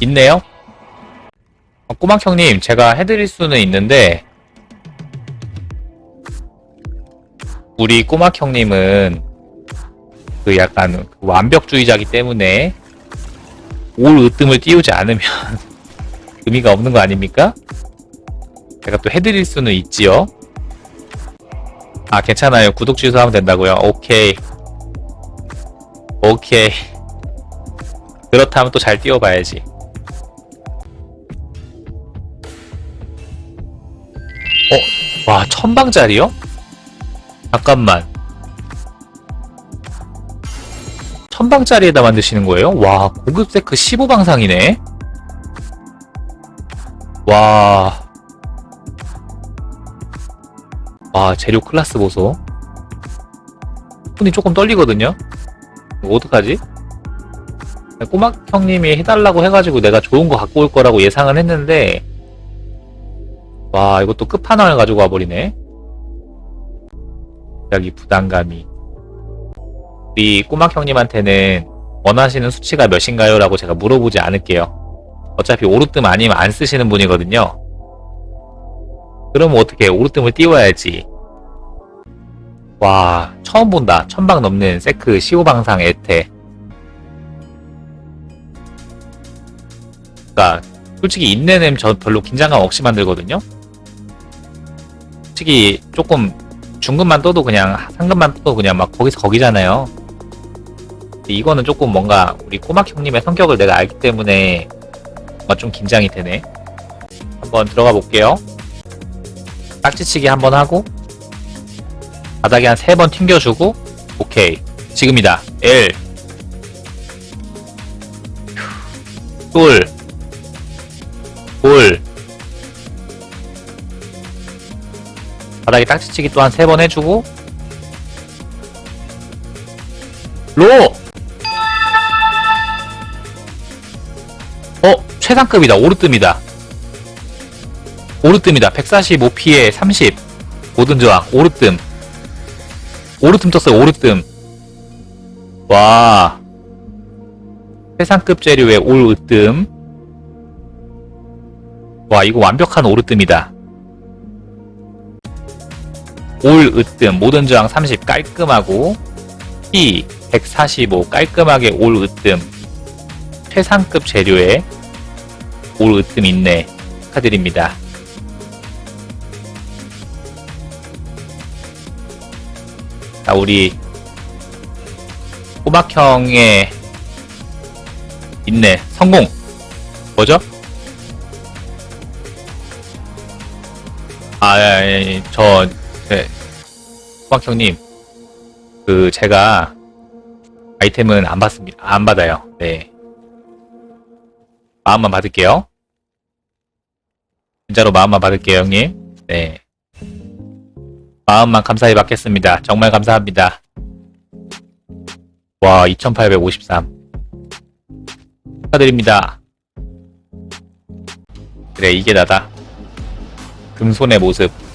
있네요? 어, 꼬막 형님, 제가 해드릴 수는 있는데, 우리 꼬막 형님은 그 약간 그 완벽주의자기 때문에 올 으뜸을 띄우지 않으면 의미가 없는 거 아닙니까? 제가 또 해드릴 수는 있지요. 아, 괜찮아요. 구독 취소하면 된다고요. 오케이. 오케이. 그렇다면 또 잘 띄워봐야지. 어? 와, 천방짜리요? 잠깐만. 천방짜리에다 만드시는 거예요? 와, 고급 세크 15방상이네? 와. 와, 재료 클라스 보소. 손이 조금 떨리거든요? 어떡하지? 꼬막 형님이 해달라고 해가지고 내가 좋은 거 갖고 올 거라고 예상을 했는데, 와, 이것도 끝판왕을 가지고 와버리네. 여기 부담감이. 우리 꼬막 형님한테는 원하시는 수치가 몇인가요? 라고 제가 물어보지 않을게요. 어차피 오르뜸 아니면 안 쓰시는 분이거든요. 그러면 어떻게 오르뜸을 띄워야지. 와, 처음 본다. 천방 넘는 세크 15방상 에테. 그니까, 솔직히 인내냄 저 별로 긴장감 없이 만들거든요? 솔직히 조금 중급만 떠도 그냥 상급만 떠도 그냥 막 거기서 거기잖아요. 이거는 조금 뭔가 우리 꼬막 형님의 성격을 내가 알기 때문에 뭔가 좀 긴장이 되네. 한번 들어가 볼게요. 딱지치기 한번 하고 바닥에 한 세 번 튕겨주고 오케이 지금이다 L 돌 바닥에 딱지치기 또 한 세 번 해주고. 로! 어? 최상급이다. 오르뜸이다. 오르뜸이다. 145피에 30 모든 저항. 오르뜸 오르뜸 떴어요. 오르뜸 와. 최상급 재료의 올으뜸 와 이거 완벽한 오르뜸이다 올 으뜸 모든 저항 30 깔끔하고 P 145 깔끔하게 올 으뜸. 최상급 재료에 올 으뜸 있네. 축하드립니다. 자 우리 꼬막형의 있네. 성공. 뭐죠? 아, 예, 예, 저, 네. 꼬막 형님, 그, 제가, 아이템은 안 받습니다. 안 받아요. 네. 마음만 받을게요. 진짜로 마음만 받을게요, 형님. 네. 마음만 감사히 받겠습니다. 정말 감사합니다. 와, 2853. 축하드립니다. 그래, 이게 나다. 금손의 모습.